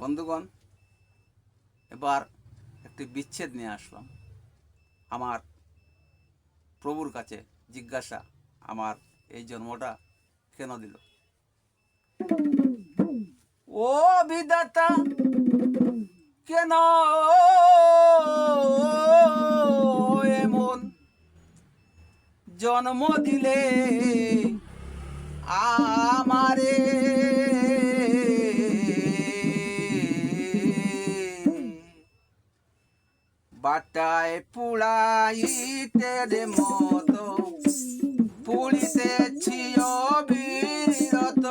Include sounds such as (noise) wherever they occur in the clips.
বন্ধুগণ, এবার একটি বিচ্ছেদ নিয়ে আসলাম। আমার প্রভুর কাছে জিজ্ঞাসা, আমার এই জন্মটা কেন দিল? ও বিদাতা কেন এমন জন্ম দিলে আমারে বাটায় পুড়াইতের মতো পুড়িতেছি অবিরত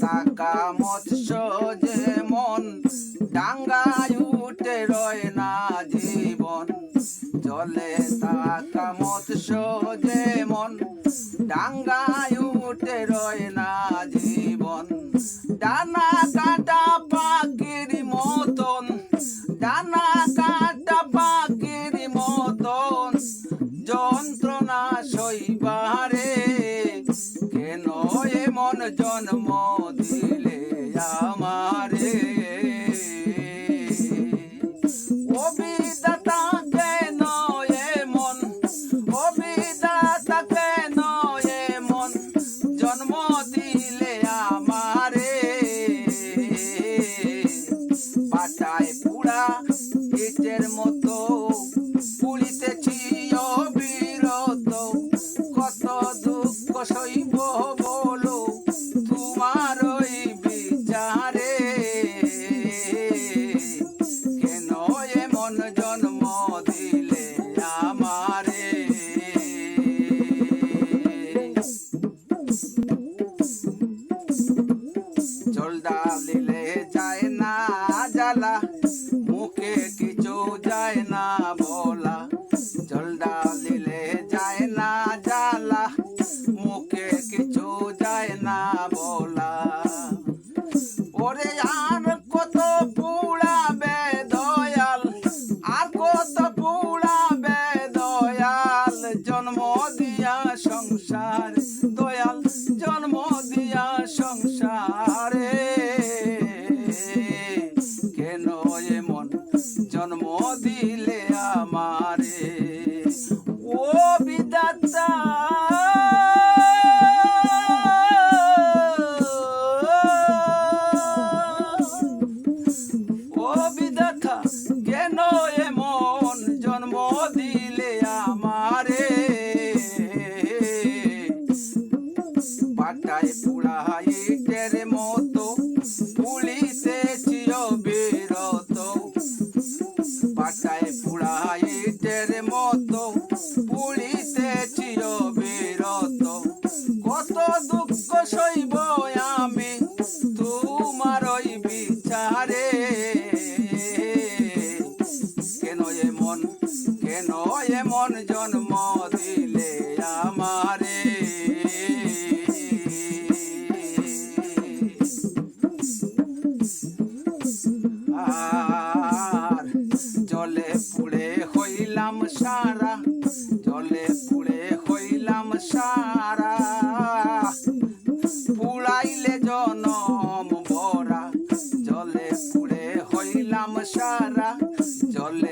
থাকা মৎস্য যেমন ডাঙ্গায় উঠে রয় না জীবন। জলে থাকা মৎস্য যেমন ডাঙ্গায় উঠে রয় না জীবন। ডানা কাটা পাখির মতন, ডানা দিলে (laughs) কেন এমন জন্ম দিলে আমারে? জল ডালিলে কেন এমন জন্ম বিচারে। কেন এমন কেন এমন আমারে? আর জলে পুড়ে হইলাম সারা জলে পুড়ে পুড়ে হইলাম সারা জলে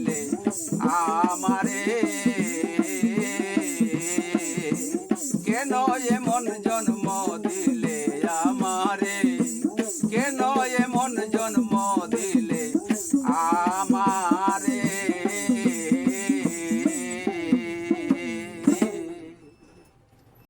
oye